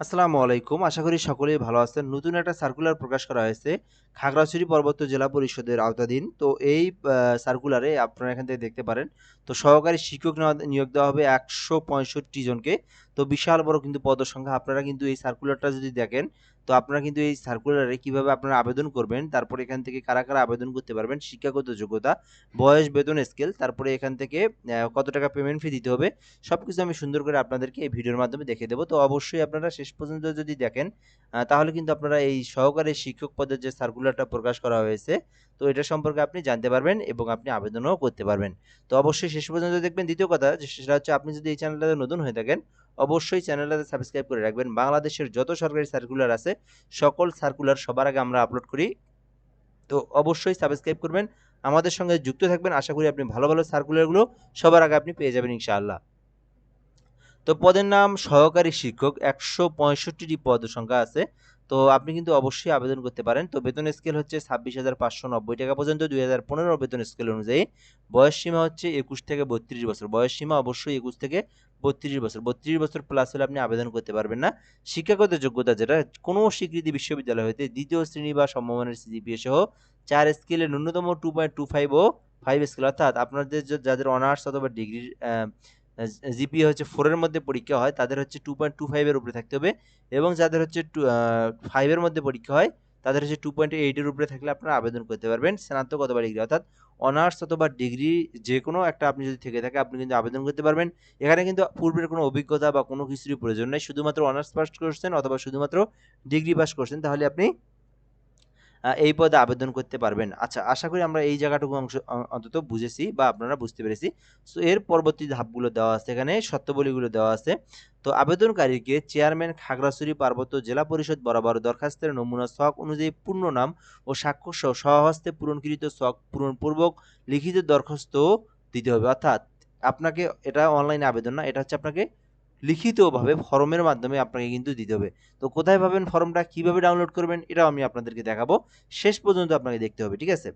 আসসালামু আলাইকুম। আশা করি সকলেই ভালো আছেন। নতুন একটা সার্কুলার প্রকাশ করা হয়েছে খাগড়াছড়ি পার্বত্য জেলা পরিষদের আওতাধীন। তো এই সার্কুলারে আপনারা এখান থেকে দেখতে পারেন। তো সহকারী শিক্ষক নিয়োগ দেওয়া হবে একশো পঁয়ষট্টি জনকে। তো বিশাল বড় কিন্তু পদসংখ্যা আপনারা কিন্তু এই সার্কুলারটা যদি দেখেন তো আপনারা কিন্তু এই সার্কুলারে কীভাবে আপনারা আবেদন করবেন, তারপরে এখান থেকে কারা কারা আবেদন করতে পারবেন, শিক্ষাগত যোগ্যতা, বয়স, বেতন স্কেল তারপরে এখান থেকে কত টাকা পেমেন্ট ফি দিতে হবে সব কিছু আমি সুন্দর করে আপনাদেরকে এই ভিডিওর মাধ্যমে দেখে দেবো। তো অবশ্যই আপনারা শেষ পর্যন্ত যদি দেখেন তাহলে কিন্তু আপনারা এই সহকারী শিক্ষক পদের যে সার্কুলারটা প্রকাশ করা হয়েছে, তো এটা সম্পর্কে আপনি জানতে পারবেন এবং আপনি আবেদনও করতে পারবেন। তো অবশ্যই শেষ পর্যন্ত দেখবেন। দ্বিতীয় কথা সেটা হচ্ছে আপনি যদি এই চ্যানেলটাতে নতুন হয়ে থাকেন অবশ্যই চ্যানেলটাতে সাবস্ক্রাইব করে রাখবেন। বাংলাদেশের যত সরকারি সার্কুলার আছে, সকল সার্কুলার সবার আগে আমরা আপলোড করি। তো অবশ্যই সাবস্ক্রাইব করবেন। আমাদের সঙ্গে যুক্ত থাকবেন। আশা করি আপনি ভালো ভালো সার্কুলারগুলো সবার আগে আপনি পেয়ে যাবেন ইনশাআল্লাহ। তো পদের নাম সহকারী শিক্ষক, একশো পঁয়ষট্টিটি পদ সংখ্যা আছে। তো আপনি কিন্তু অবশ্যই আবেদন করতে পারেন। তো বেতন স্কেল হচ্ছে ছাব্বিশ হাজার পাঁচশো নব্বই টাকা পর্যন্ত, দুই হাজার পনেরো বেতন স্কেল অনুযায়ী। বয়স সীমা হচ্ছে একুশ থেকে বত্রিশ বছর। বয়স সীমা অবশ্যই একুশ থেকে বত্রিশ বছর। বত্রিশ বছর প্লাস হলে আপনি আবেদন করতে পারবেন না। শিক্ষাগত যোগ্যতা যেটা, কোনো স্বীকৃতি বিশ্ববিদ্যালয় হতে দ্বিতীয় শ্রেণি বা সমমানের সিজিপিএ সহ চার স্কেলে ন্যূনতম টু পয়েন্ট টু ফাইভ ও ফাইভ স্কেল অর্থাৎ আপনাদের যাদের অনার্স অথবা ডিগ্রির জিপিএ হচ্ছে ফোরের মধ্যে পরীক্ষা হয়, তাদের হচ্ছে টু পয়েন্ট টু ফাইভের উপরে থাকতে হবে এবং যাদের হচ্ছে টু ফাইভের মধ্যে পরীক্ষা হয় তাদের হচ্ছে টু পয়েন্ট এইটের উপরে থাকলে আপনারা আবেদন করতে পারবেন, স্নাতক অথবা ডিগ্রি অর্থাৎ অনার্স অথবা ডিগ্রি যে কোনো একটা আপনি যদি থেকে থাকে, আপনি কিন্তু আবেদন করতে পারবেন। এখানে কিন্তু পূর্বের কোনো অভিজ্ঞতা বা কোনো কিছুরই প্রয়োজন নেই। শুধুমাত্র অনার্স পাস করছেন অথবা শুধুমাত্র ডিগ্রি পাস করছেন, তাহলে আপনি এই পদে আবেদন করতে পারবেন। আচ্ছা আশা করি আমরা এই জায়গাটুকু অংশ অন্তত বুঝেছি বা আপনারা বুঝতে পেরেছি। তো এর পরবর্তী ধাপগুলো দেওয়া আছে এখানে, শর্তাবলীগুলো দেওয়া আছে। তো আবেদনকারীকে চেয়ারম্যান খাগড়াছড়ি পার্বত্য জেলা পরিষদ বরাবর দরখাস্তের নমুনা ছক অনুযায়ী পূর্ণ নাম ও স্বাক্ষর সহ সহহস্তে পূরণকৃত ছক পূরণপূর্বক লিখিত দরখাস্ত দিতে হবে। অর্থাৎ, আপনাকে এটা অনলাইনে আবেদন না, এটা হচ্ছে আপনাকে লিখিতভাবে ফর্মের মাধ্যমে আপনাকে কিন্তু দিতে হবে। তো কোথায় পাবেন ফর্মটা, কীভাবে ডাউনলোড করবেন, এটাও আমি আপনাদেরকে দেখাবো। শেষ পর্যন্ত আপনাকে দেখতে হবে, ঠিক আছে?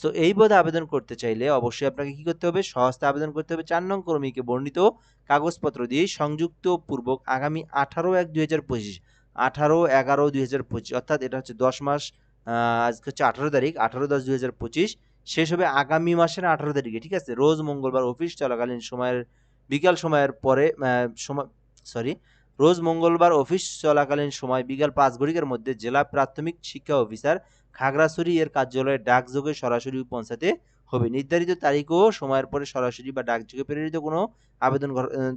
সো এই পদে আবেদন করতে চাইলে অবশ্যই আপনাকে কি করতে হবে? সহজতে আবেদন করতে হবে। চার নং কর্মীকে বর্ণিত কাগজপত্র দিয়ে সংযুক্ত পূর্বক আগামী আঠারো এক দুই হাজার পঁচিশ, আঠারো এগারো দুই হাজার পঁচিশ, অর্থাৎ এটা হচ্ছে দশ মাস আজকে হচ্ছে আঠারো তারিখ, আঠারো দশ দুই হাজার পঁচিশ, শেষ হবে আগামী মাসের আঠারো তারিখে, ঠিক আছে? রোজ মঙ্গলবার অফিস চলাকালীন সময়ের বিকাল সময়ের পরে সময় সরি রোজ মঙ্গলবার অফিস চলাকালীন সময় বিকাল পাঁচ ঘড়িকার মধ্যে জেলা প্রাথমিক শিক্ষা অফিসার খাগড়াছড়ি এর কার্যালয়ে ডাকযোগে সরাসরি পৌঁছাতে হবে। নির্ধারিত তারিখ ও সময়ের পরে সরাসরি বা ডাকযোগে প্রেরিত কোনো আবেদন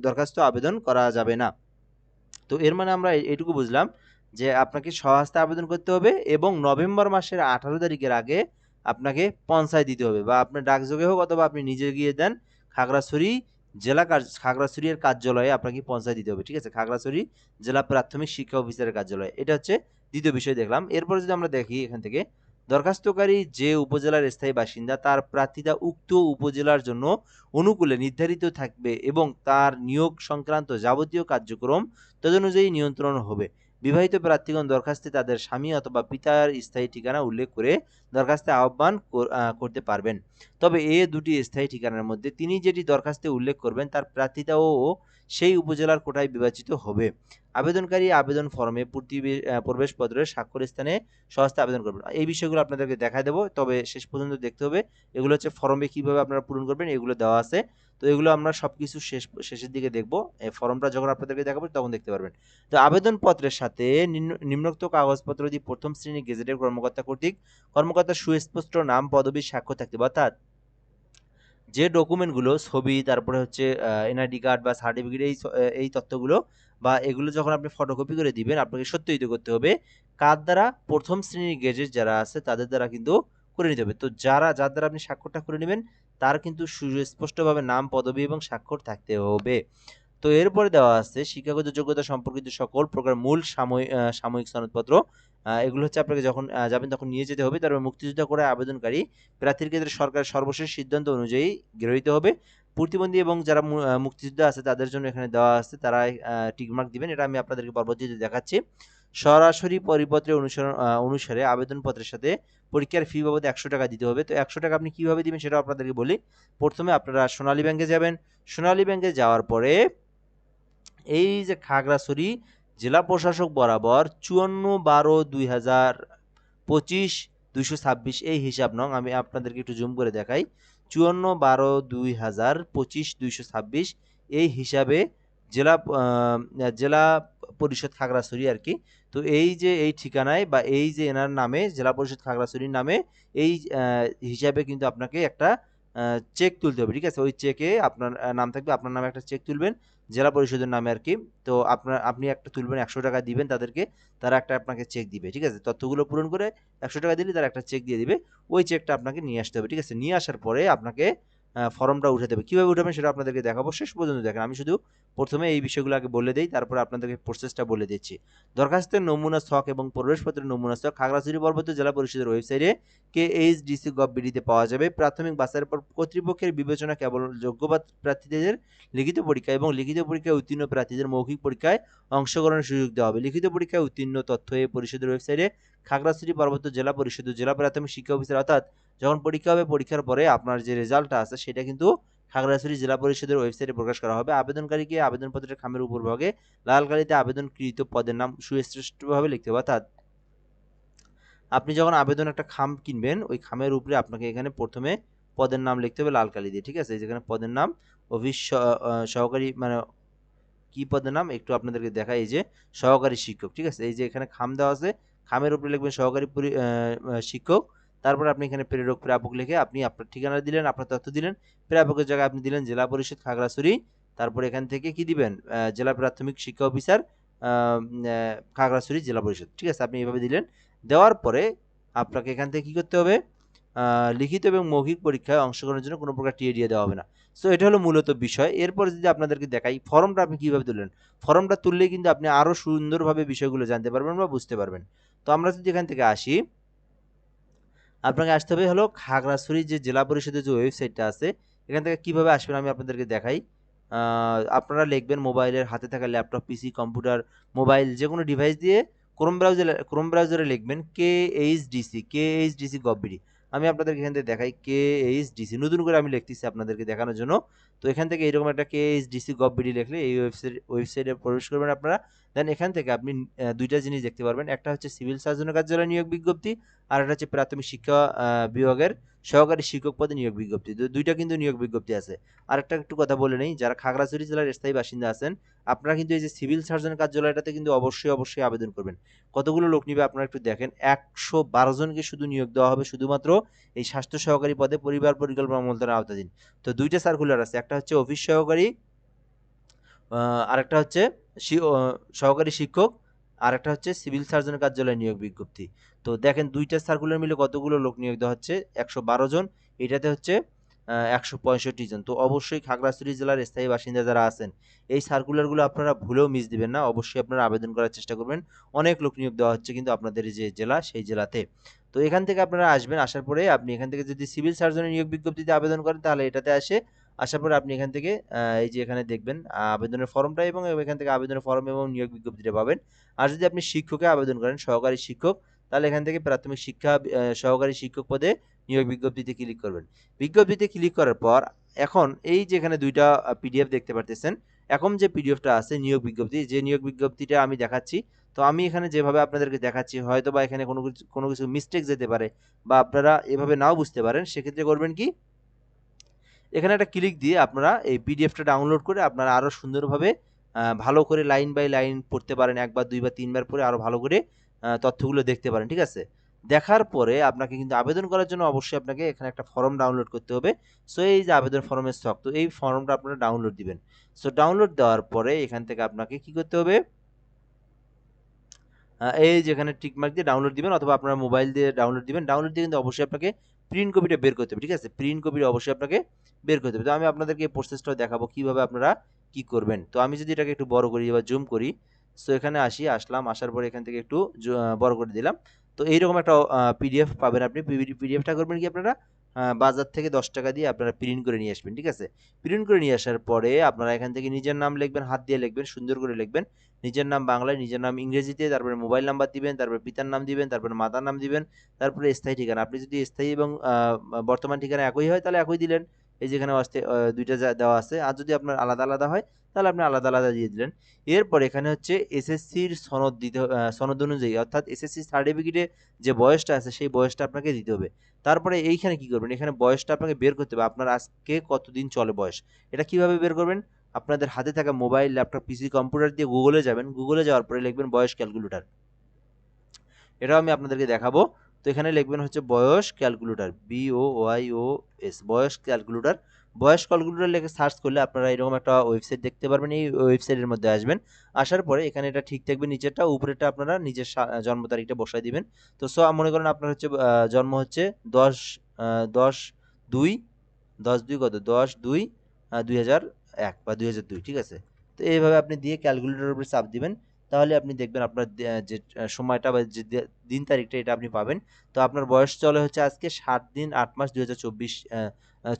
দরখাস্ত আবেদন করা যাবে না। তো এর মানে আমরা এটুকু বুঝলাম যে আপনাকে সহস্তে আবেদন করতে হবে এবং নভেম্বর মাসের আঠারো তারিখের আগে আপনাকে পঞ্চায়েত দিতে হবে বা আপনার ডাকযোগে হোক অথবা আপনি নিজে গিয়ে দেন খাগড়াছড়ি জেলা কার্য খাগড়াছড়ি কার্যালয়ে আপনাকে পঞ্চায়েত দিতে হবে, ঠিক আছে? খাগড়াছড়ি জেলা প্রাথমিক শিক্ষা অফিসারের কার্যালয়। এটা হচ্ছে দ্বিতীয় বিষয় দেখলাম। এরপর যদি আমরা দেখি এখান থেকে, দরখাস্তকারী যে উপজেলার স্থায়ী বাসিন্দা, তার প্রার্থিতা উক্ত উপজেলার জন্য অনুকূলে নির্ধারিত থাকবে এবং তার নিয়োগ সংক্রান্ত যাবতীয় কার্যক্রম তদনুযায়ী নিয়ন্ত্রণ হবে। বিবাহিত প্রার্থীগণ দরখাস্তে তাদের স্বামী অথবা পিতার স্থায়ী ঠিকানা উল্লেখ করে দরখাস্তে আহ্বান করতে পারবেন। তবে এ দুটি স্থায়ী ঠিকানার মধ্যে তিনি যেটি দরখাস্তে উল্লেখ করবেন, তার প্রার্থিতাও সেই উপজেলার কোটায় বিবেচিত হবে। আবেদনকারী আবেদন ফর্মে প্রবেশপত্রের স্বাক্ষর স্থানে সহজতে আবেদন করবেন। এই বিষয়গুলো আপনাদেরকে দেখা দেবো, তবে শেষ পর্যন্ত দেখতে হবে। এগুলো হচ্ছে ফর্মে কীভাবে আপনারা পূরণ করবেন, এগুলো দেওয়া আছে। তো এগুলো আমরা সবকিছু শেষ, শেষের দিকে দেখব। এই ফর্মটা যখন আপনাদেরকে দেখাবো তখন দেখতে পারবেন। তো আবেদনপত্রের সাথে নিম্ন- নিম্নোক্ত কাগজপত্র যদি প্রথম শ্রেণি গেজেটের কর্মকর্তা কর্তৃক কর্মকর্তার সুস্পষ্ট নাম পদবী স্বাক্ষর থাকতে অর্থাৎ যে ডকুমেন্টগুলো, ছবি, তারপরে হচ্ছে এনআইডি কার্ড বা সার্টিফিকেট এই এই তথ্যগুলো বা এগুলো যখন আপনি ফটোকপি করে দিবেন, আপনাকে সত্যায়িত করতে হবে, কার দ্বারা প্রথম শ্রেণির গেজেট যারা আছে, তাদের দ্বারা কিন্তু করে নিতে হবে। তো যারা, যার দ্বারা আপনি স্বাক্ষরটা করে নেবেন, তার কিন্তু সুস্পষ্টভাবে নাম, পদবি এবং স্বাক্ষর থাকতে হবে। তো এরপরে দেওয়া আছে, শিক্ষাগত যোগ্যতা সম্পর্কিত সকল প্রকার মূল সাময়িক সাময়িক সনদপত্র এগুলো হচ্ছে আপনাকে যখন যাবেন তখন নিয়ে যেতে হবে। তারপর মুক্তিযোদ্ধা করে আবেদনকারী প্রার্থীর ক্ষেত্রে সরকারের সর্বশেষ সিদ্ধান্ত অনুযায়ী গৃহীত হবে। প্রতিবন্ধী এবং যারা মুক্তিযোদ্ধা আছে, তাদের জন্য এখানে দেওয়া আছে, তারা টিকমার্ক দিবেন। এটা আমি আপনাদেরকে পরবর্তীতে দেখাচ্ছি। সরাসরি পরিপত্রে অনুসরণ অনুসারে আবেদনপত্রের সাথে পরীক্ষার ফি বাবদ একশো টাকা দিতে হবে। তো একশো টাকা আপনি কীভাবে দিবেন সেটাও আপনাদেরকে বলি। প্রথমে আপনারা সোনালী ব্যাংকে যাবেন। সোনালী ব্যাংকে যাওয়ার পরে এই যে খাগড়াছড়ি জেলা প্রশাসক বরাবর চুয়ান্ন বারো দুই হাজার পঁচিশ দুইশো ছাব্বিশ এই হিসাব নং, আমি আপনাদেরকে একটু জুম করে দেখাই। চুয়ান্ন বারো দুই হাজার পঁচিশ দুইশো ছাব্বিশ এই হিসাবে জেলা জেলা পরিষদ খাগড়াছড়ি আর কি। তো এই যে এই ঠিকানায় বা এই যে এনার নামে, জেলা পরিষদ খাগড়াছড়ির নামে এই হিসাবে কিন্তু আপনাকে একটা চেক তুলতে হবে, ঠিক আছে? ওই চেকে আপনার নাম থাকবে, আপনার নামে একটা চেক তুলবেন। জেলা পরিষদের নামে আর কি। তো আপনার, আপনি একটা তুলবেন, একশো টাকা দিবেন, তাদেরকে তারা একটা আপনাকে চেক দিবে, ঠিক আছে? তথ্যগুলো পূরণ করে একশো টাকা দিলে তারা একটা চেক দিয়ে দিবে। ওই চেকটা আপনাকে নিয়ে আসতে হবে, ঠিক আছে? নিয়ে আসার পরে আপনাকে ফর্মটা উঠে দেবে কীভাবে উঠাবেন সেটা আপনাদেরকে দেখাবো। শেষ পর্যন্ত দেখেন, আমি শুধু প্রথমে এই বিষয়গুলো আগে বলে দিই, তারপরে আপনাদেরকে প্রসেসটা বলে দিচ্ছি। দরখাস্তের নমুনা ছক এবং প্রবেশপত্রের নমুনা ছক খাগড়াছড়ি পর্বত জেলা পরিষদের ওয়েবসাইটে কে এইচ ডিসি গভ বিডিতে পাওয়া যাবে। প্রাথমিক বাছাইয়ের পর কর্তৃপক্ষের বিবেচনা কেবল যোগ্য প্রার্থীদের লিখিত পরীক্ষা এবং লিখিত পরীক্ষায় উত্তীর্ণ প্রার্থীদের মৌখিক পরীক্ষায় অংশগ্রহণের সুযোগ দেওয়া হবে। লিখিত পরীক্ষায় উত্তীর্ণ তথ্য এই পরিষদের ওয়েবসাইটে খাগড়াছড়ি পার্বত্য জেলা পরিষদ জেলা প্রাথমিক শিক্ষা অফিসার অর্থাৎ যখন পরীক্ষা হবে, পরীক্ষার পরে আপনার যে রেজাল্টটা আছে, সেটা কিন্তু খাগড়াছড়ি জেলা পরিষদের ওয়েবসাইটে প্রকাশ করা হবে। আবেদনকারীকে আবেদনপত্রের খামের উপরভাগে লাল কালিতে আবেদনকৃত পদের নাম সুস্পষ্টভাবে লিখতে হবে, অর্থাৎ আপনি যখন আবেদন একটা খাম কিনবেন, ওই খামের উপরে আপনাকে এখানে প্রথমে পদের নাম লিখতে হবে লাল কালি দিয়ে, ঠিক আছে? যেখানে পদের নাম, অফিস সহকারী মানে কি পদের নাম, একটু আপনাদেরকে দেখাই, এই যে সহকারী শিক্ষক, ঠিক আছে? এই যে এখানে খাম দেওয়া আছে, খামের উপরে লিখবেন সহকারী শিক্ষক তারপর আপনি এখানে প্রেরক, প্রাপক লিখে আপনি আপনার ঠিকানা দিলেন, আপনার তথ্য দিলেন। প্রাপকের জায়গায় আপনি দিলেন জেলা পরিষদ খাগড়াছড়ি। তারপর এখান থেকে কি দিবেন? জেলা প্রাথমিক শিক্ষা অফিসার খাগড়াছড়ি জেলা পরিষদ। ঠিক আছে, আপনি এভাবে দিলেন। দেওয়ার পরে আপনাকে এখান থেকে কি করতে হবে? লিখিত এবং মৌখিক পরীক্ষায় অংশগ্রহণের জন্য কোনো প্রকার টিএ দেওয়া হবে না। সো এটা হলো মূলত বিষয়। এরপর যদি আপনাদেরকে দেখাই, ফর্মটা আপনি কীভাবে তুললেন? ফর্মটা তুললেই কিন্তু আপনি আরও সুন্দরভাবে বিষয়গুলো জানতে পারবেন বা বুঝতে পারবেন। তো আমরা যদি এখান থেকে আসি আপনাকে আসতে হবে হলো খাগড়াছড়ি যে জেলা পরিষদের যে ওয়েবসাইটটা আছে, এখান থেকে কীভাবে আসবেন আমি আপনাদেরকে দেখাই। আপনারা লিখবেন মোবাইলের হাতে থাকা ল্যাপটপ পিসি কম্পিউটার মোবাইল যে কোনো ডিভাইস দিয়ে ক্রোম ব্রাউজারে ক্রোম ব্রাউজারে লিখবেন K H DC K H DC gov BD আমি আপনাদেরকে এখান থেকে দেখাই কে এইচ ডিসি নতুন করে আমি লিখতেছি আপনাদেরকে দেখানোর জন্য। তো এখান থেকে এরকম একটা কে এইচ ডিসি গভবিডি লিখলে এই ওয়েবসাইট ওয়েবসাইটে প্রবেশ করবেন আপনারা। দেন এখান থেকে আপনি দুইটা জিনিস দেখতে পারবেন। একটা হচ্ছে সিভিল সার্জনের কার্যালয় নিয়োগ বিজ্ঞপ্তি আর একটা হচ্ছে প্রাথমিক শিক্ষা বিভাগের সহকারী শিক্ষক পদে নিয়োগ বিজ্ঞপ্তি। দুইটা কিন্তু নিয়োগ বিজ্ঞপ্তি আছে। আর একটা একটু কথা বলে নেই, যারা খাগড়াছড়ি জেলার স্থায়ী বাসিন্দা আছেন, আপনারা কিন্তু এই যে সিভিল সার্জনের কার্যালয়টাতে কিন্তু অবশ্যই অবশ্যই আবেদন করবেন। কতগুলো লোক নিবে আপনারা একটু দেখেন। একশো বারো জনকে শুধু নিয়োগ দেওয়া হবে শুধুমাত্র এই স্বাস্থ্য সহকারী পদে পরিবার পরিকল্পনা মন্ত্রণালয়ের আওতাধীন। তো দুইটা সার্কুলার আছে, একটা হচ্ছে অফিস সহকারী আরেকটা হচ্ছে সহকারী শিক্ষক আর একটা হচ্ছে সিভিল সার্জন কার্যালয় নিয়োগ বিজ্ঞপ্তি। তো দেখেন দুইটা সার্কুলার মিলে কতগুলো লোক নিয়োগ দেওয়া হচ্ছে, একশো বারো জন। এটাতে হচ্ছে একশো পঁয়ষট্টি জন। তো অবশ্যই খাগড়াছড়ি জেলার স্থায়ী বাসিন্দা যারা আছেন, এই সার্কুলারগুলো আপনারা ভুলেও মিস দিবেন না। অবশ্যই আপনারা আবেদন করার চেষ্টা করবেন। অনেক লোক নিয়োগ দেওয়া হচ্ছে কিন্তু আপনাদের যে জেলা, সেই জেলাতে। তো এখান থেকে আপনারা আসবেন, আসার পরে আপনি এখান থেকে যদি সিভিল সার্জনের নিয়োগ বিজ্ঞপ্তিতে আবেদন করেন, তাহলে এটাতে আসে। আসার পরে আপনি এখান থেকে এই যে এখানে দেখবেন আবেদনের ফর্মটা এবং এখান থেকে আবেদনের ফর্ম এবং নিয়োগ বিজ্ঞপ্তিটা পাবেন। আর যদি আপনি শিক্ষকে আবেদন করেন, সহকারী শিক্ষক তাহলে এখান থেকে প্রাথমিক শিক্ষা সহকারী শিক্ষক পদে নিয়োগ বিজ্ঞপ্তিতে ক্লিক করবেন। বিজ্ঞপ্তিতে ক্লিক করার পর এখন এই যে এখানে দুইটা পিডিএফ দেখতে পারতেছেন, এখন যে পিডিএফটা আছে নিয়োগ বিজ্ঞপ্তি, যে নিয়োগ বিজ্ঞপ্তিটা আমি দেখাচ্ছি, তো আমি এখানে যেভাবে আপনাদেরকে দেখাচ্ছি হয়তো বা এখানে কোনো কিছু কোনো কিছু মিস্টেক যেতে পারে বা আপনারা এভাবে নাও বুঝতে পারেন, সেক্ষেত্রে করবেন কি? এখানে একটা ক্লিক দিয়ে আপনারা এই পিডিএফটা ডাউনলোড করে আপনারা আরও সুন্দরভাবে ভালো করে লাইন বাই লাইন পড়তে পারেন, একবার, দুইবার, তিনবার পরে আরও ভালো করে তথ্যগুলো দেখতে পারেন, ঠিক আছে? দেখার পরে আপনাকে কিন্তু আবেদন করার জন্য অবশ্যই আপনাকে এখানে একটা ফর্ম ডাউনলোড করতে হবে। সো, এই যে আবেদন ফর্মের স্টক তো এই ফর্মটা আপনারা ডাউনলোড দিবেন। সো ডাউনলোড দেওয়ার পরে এখান থেকে আপনাকে কি করতে হবে? এই যেখানে টিকমার্ক দিয়ে ডাউনলোড দিবেন অথবা আপনার মোবাইল দিয়ে ডাউনলোড দিবেন। ডাউনলোড দিয়ে কিন্তু অবশ্যই আপনাকে প্রিন্ট কপিটা বের করতে হবে, ঠিক আছে? প্রিন্ট কপিটা অবশ্যই আপনাকে বের করতে হবে। তো, আমি আপনাদেরকে এই প্রসেসটাও দেখাবো কীভাবে আপনারা কি করবেন। তো, আমি যদি এটাকে একটু বড় করি বা জুম করি সো এখানে আসি, আসলাম, আসার পরে এখান থেকে একটু বড় করে দিলাম। তো এইরকম একটা পিডিএফ পাবেন আপনি। পিডিএফটা করবেন কি আপনারা? বাজার থেকে দশ টাকা দিয়ে আপনারা প্রিন্ট করে নিয়ে আসবেন, ঠিক আছে? প্রিন্ট করে নিয়ে আসার পরে আপনারা এখান থেকে নিজের নাম লিখবেন, হাত দিয়ে লিখবেন, সুন্দর করে লিখবেন। নিজের নাম বাংলায়, নিজের নাম ইংরেজিতে, তারপরে মোবাইল নাম্বার দিবেন, তারপরে পিতার নাম দিবেন, তারপরে মাতার নাম দিবেন, তারপরে স্থায়ী ঠিকানা। আপনি যদি স্থায়ী এবং বর্তমান ঠিকানা একই হয়, তাহলে একই দিলেন। এই যেখানে আসতে দুইটা দেওয়া আছে। আর যদি আপনার আলাদা আলাদা হয়, তাহলে আপনি আলাদা আলাদা দিয়ে দিলেন। এরপর এখানে হচ্ছে এসএসসির সনদ দিতে সনদ অনুযায়ী, অর্থাৎ এসএসসি সার্টিফিকেটে যে বয়সটা আছে, সেই বয়সটা আপনাকে দিতে হবে। তারপরে এইখানে কি করবেন? এখানে বয়সটা আপনাকে বের করতে হবে। আপনার আজকে কতদিন চলে বয়স? এটা কীভাবে বের করবেন? আপনাদের হাতে থাকা মোবাইল, ল্যাপটপ, পিসি, কম্পিউটার দিয়ে গুগলে যাবেন। গুগলে যাওয়ার পরে লিখবেন বয়স ক্যালকুলেটর। এটাও আমি আপনাদেরকে দেখাবো। তো এখানে লিখবেন হচ্ছে বয়স calculator B O Y O S বয়স ক্যালকুলেটর। বয়স ক্যালকুলেটর লিখে সার্চ করলে আপনারা এরকম একটা ওয়েবসাইট দেখতে পারবেন, এই ওয়েবসাইটের মধ্যে আসবেন। আসার পরে এখানে এটা ঠিক থাকবে, নিচেরটা, উপরেরটা আপনারা নিজের জন্ম তারিখটা বসাই দিবেন। তো সো মনে করেন আপনার হচ্ছে জন্ম হচ্ছে দশ দশ দুই দশ দুই কত? দশ দুই দুই হাজার এক বা দুই হাজার দুই, ঠিক আছে? তো এইভাবে আপনি দিয়ে ক্যালকুলেটরের উপরে চাপ দিবেন। তাহলে আপনি দেখবেন আপনার যে সময়টা বা যে দিন তারিখটা এটা আপনি পাবেন। তো আপনার বয়স চলে হচ্ছে আজকে সাত দিন আট মাস দুই হাজার চব্বিশ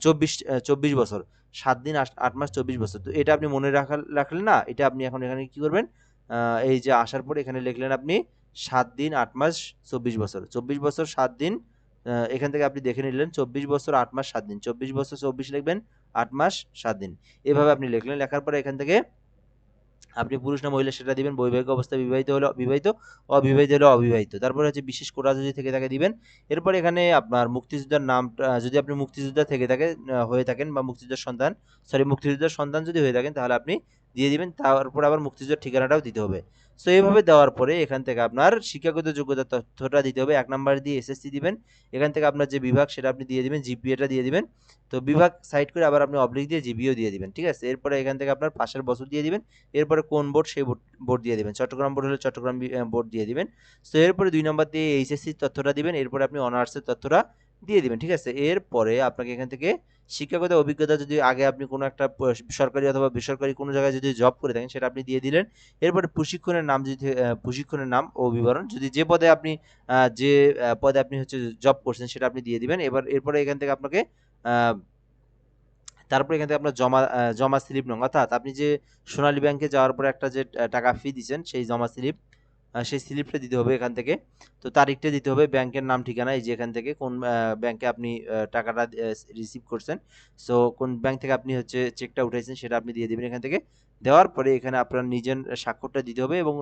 চব্বিশ চব্বিশ বছর। সাত দিন আট মাস চব্বিশ বছর। তো এটা আপনি মনে রাখা, রাখলেন না, এটা আপনি এখন এখানে কি করবেন? এই যে আসার পর এখানে লিখলেন আপনি সাত দিন আট মাস চব্বিশ বছর। চব্বিশ বছর সাত দিন এখান থেকে আপনি দেখে নিলেন চব্বিশ বছর আট মাস সাত দিন। চব্বিশ বছর চব্বিশ লিখবেন আট মাস সাত দিন। এভাবে আপনি লিখলেন, লেখার পরে এখান থেকে আপনি পুরুষ না মহিলা সেটা দিবেন, বৈবাহিক অবস্থায় বিবাহিত হলে, বিবাহিত, অবিবাহিত হলে, অবিবাহিত। তারপরে হচ্ছে বিশেষ কোটা যদি থেকে থাকে দিবেন। এরপর এখানে আপনার মুক্তিযোদ্ধার নামটা যদি আপনি মুক্তিযোদ্ধা থেকে থাকে হয়ে থাকেন বা মুক্তিযোদ্ধার সন্তান সরি মুক্তিযোদ্ধার সন্তান যদি হয়ে থাকেন, তাহলে আপনি দিয়ে দিবেন, তারপর আবার মুক্তিযোদ্ধার ঠিকানাটাও দিতে হবে। সো এইভাবে দেওয়ার পরে এখান থেকে আপনার শিক্ষাগত যোগ্যতা তথ্যটা দিতে হবে। এক নাম্বার দিয়ে এসএসসি দিবেন। এখান থেকে আপনার যে বিভাগ, সেটা আপনি দিয়ে দিবেন জিপিএটা দিয়ে দিবেন। তো বিভাগ সাইড করে আবার আপনি অবলিক দিয়ে জিপিও দিয়ে দিবেন, ঠিক আছে? এরপরে এখান থেকে আপনার পাশের বছর দিয়ে দিবেন। এরপরে কোন বোর্ড সেই বোর্ড বোর্ড দিয়ে দিবেন। চট্টগ্রাম বোর্ড হলে চট্টগ্রাম বোর্ড দিয়ে দিবেন। সো এরপরে দুই নম্বর দিয়ে এইচএসসির তথ্যটা দিবেন। এরপরে আপনি অনার্সের তথ্যটা দিয়ে দিবেন, ঠিক আছে? এরপরে আপনাকে এখান থেকে শিক্ষাগত অভিজ্ঞতা যদি আগে আপনি কোনো একটা সরকারি অথবা বেসরকারি কোনো জায়গায় যদি জব করে থাকেন, সেটা আপনি দিয়ে দিলেন। এরপরে প্রশিক্ষণের নাম যদি প্রশিক্ষণের নাম ও বিবরণ যদি যে পদে আপনি যে পদে আপনি হচ্ছে জব করছেন, সেটা আপনি দিয়ে দিবেন। এবার, এরপরে এখান থেকে আপনাকে তারপরে এখান থেকে আপনার জমা জমা স্লিপ নং অর্থাৎ আপনি যে সোনালী ব্যাংকে যাওয়ার পরে একটা যে টাকা ফি দিচ্ছেন, সেই জমা স্লিপ সেই স্লিপটা দিতে হবে এখান থেকে। তো তারিখটা দিতে হবে, ব্যাংকের নাম, ঠিকানা, এই যে এখান থেকে কোন ব্যাংকে আপনি টাকাটা রিসিভ করছেন। সো কোন ব্যাংক থেকে আপনি হচ্ছে চেকটা উঠাইছেন, সেটা আপনি দিয়ে দেবেন এখান থেকে। দেওয়ার পরে এখানে আপনার নিজের স্বাক্ষরটা দিতে হবে এবং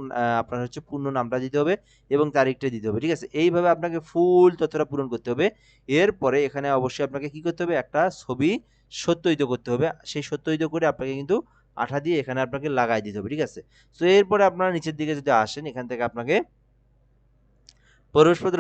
আপনার হচ্ছে পূর্ণ নামটা দিতে হবে এবং তারিখটা দিতে হবে, ঠিক আছে? এইভাবে আপনাকে ফুল তথ্যটা পূরণ করতে হবে। এরপরে এখানে অবশ্যই আপনাকে কি করতে হবে? একটা ছবি সত্যায়িত করতে হবে। সেই সত্যায়িত করে আপনাকে কিন্তু আঠা দিয়ে এখানে আপনাকে লাগাই দিতে হবে, ঠিক আছে? তো এরপরে আপনারা নিচের দিকে যদি আসেন, এখান থেকে আপনাকে প্রবেশপত্র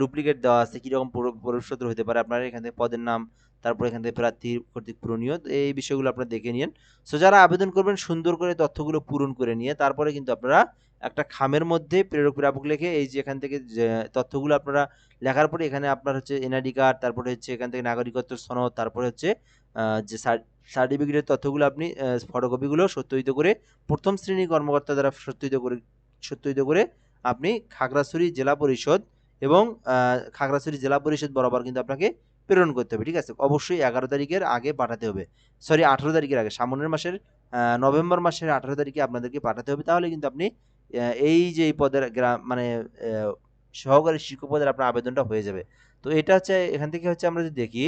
ডুপ্লিকেট দেওয়া আছে। কীরকম প্রবেশপত্র হতে পারে আপনার এখান থেকে পদের নাম, তারপর এখান থেকে প্রার্থী কর্তৃক পূরণীয় এই বিষয়গুলো আপনারা দেখে নিন। সো যারা আবেদন করবেন, সুন্দর করে তথ্যগুলো পূরণ করে নিয়ে, তারপরে কিন্তু আপনারা একটা খামের মধ্যে প্রেরক প্রাপক লিখে, এই যে এখান থেকে তথ্যগুলো আপনারা লেখার পরে, এখানে আপনার হচ্ছে এনআইডি কার্ড, তারপরে হচ্ছে এখান থেকে নাগরিকত্ব সনদ, তারপরে হচ্ছে যে সার্টিফিকেটের তথ্যগুলো আপনি ফটোকপিগুলো সত্যায়িত করে প্রথম শ্রেণি কর্মকর্তা দ্বারা সত্যায়িত করে সত্যায়িত করে আপনি খাগড়াছড়ি জেলা পরিষদ এবং খাগড়াছড়ি জেলা পরিষদ বরাবর কিন্তু আপনাকে প্রেরণ করতে হবে, ঠিক আছে? অবশ্যই এগারো তারিখের আগে পাঠাতে হবে। সরি, আঠারো তারিখের আগে, সামনের মাসের নভেম্বর মাসের আঠারো তারিখে আপনাদেরকে পাঠাতে হবে, তাহলে কিন্তু আপনি এই যে এই পদের গ্রাম মানে সহকারী শিক্ষক পদের আপনার আবেদনটা হয়ে যাবে। তো এটা হচ্ছে, এখান থেকে হচ্ছে আমরা যদি দেখি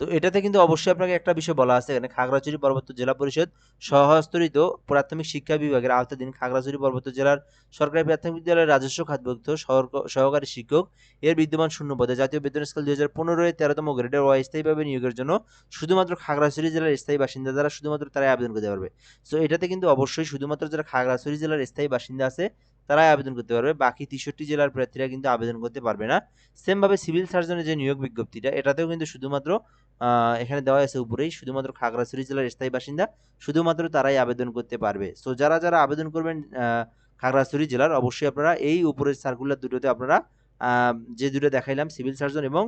তো এটাতে কিন্তু অবশ্যই আপনাকে একটা বিষয় বলা আছে, এখানে খাগড়াছড়ি পার্বত্য জেলা পরিষদ সহস্তরিত প্রাথমিক শিক্ষা বিভাগের আওতাধীন খাগড়াছড়ি পার্বত্য জেলার সরকারি প্রাথমিক বিদ্যালয়ের রাজস্ব খাতভুক্ত সহকারী শিক্ষক। এর বিদ্যমান শূন্য পদে জাতীয় বেতন স্কেল দুই হাজার পনেরো তেরোতম গ্রেডের অস্থায়ীভাবে নিয়োগের জন্য শুধুমাত্র খাগড়াছড়ি জেলার স্থায়ী বাসিন্দা যারা শুধুমাত্র তারাই আবেদন করতে পারবে। সো এটাতে কিন্তু অবশ্যই শুধুমাত্র যারা খাগড়াছড়ি জেলার স্থায়ী বাসিন্দা আছে, তারাই আবেদন করতে পারবে। বাকি তেষট্টি জেলার প্রার্থীরা কিন্তু আবেদন করতে পারবে না। সেমভাবে সিভিল সার্জনের যে নিয়োগ বিজ্ঞপ্তিটা, এটাতেও কিন্তু শুধুমাত্র এখানে দেওয়া আছে উপরেই, শুধুমাত্র খাগড়াছড়ি জেলার স্থায়ী বাসিন্দা, শুধুমাত্র তারাই আবেদন করতে পারবে। সো যারা যারা আবেদন করবেন খাগড়াছড়ি জেলার, অবশ্যই আপনারা এই উপরের সার্কুলার দুটোতে আপনারা যে দুটো দেখাইলাম সিভিল সার্জন এবং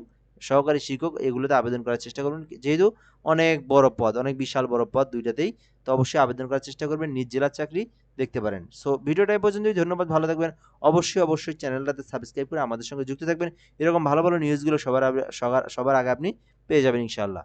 সহকারী শিক্ষক এগুলোতে আবেদন করার চেষ্টা করবেন। যেহেতু অনেক বড় পদ, অনেক বিশাল বড় পদ দুইটাতেই, তো অবশ্যই আবেদন করার চেষ্টা করবেন, নিজ জেলার চাকরি দেখতে পারেন। সো ভিডিওটা এই পর্যন্তই, ধন্যবাদ, ভালো থাকবেন। অবশ্যই অবশ্যই চ্যানেলটাতে সাবস্ক্রাইব করে আমাদের সঙ্গে যুক্ত থাকবেন। এরকম ভালো ভালো নিউজগুলো সবার সবার সবার আগে আপনি পেয়ে যাবেন, ইনশাআল্লাহ।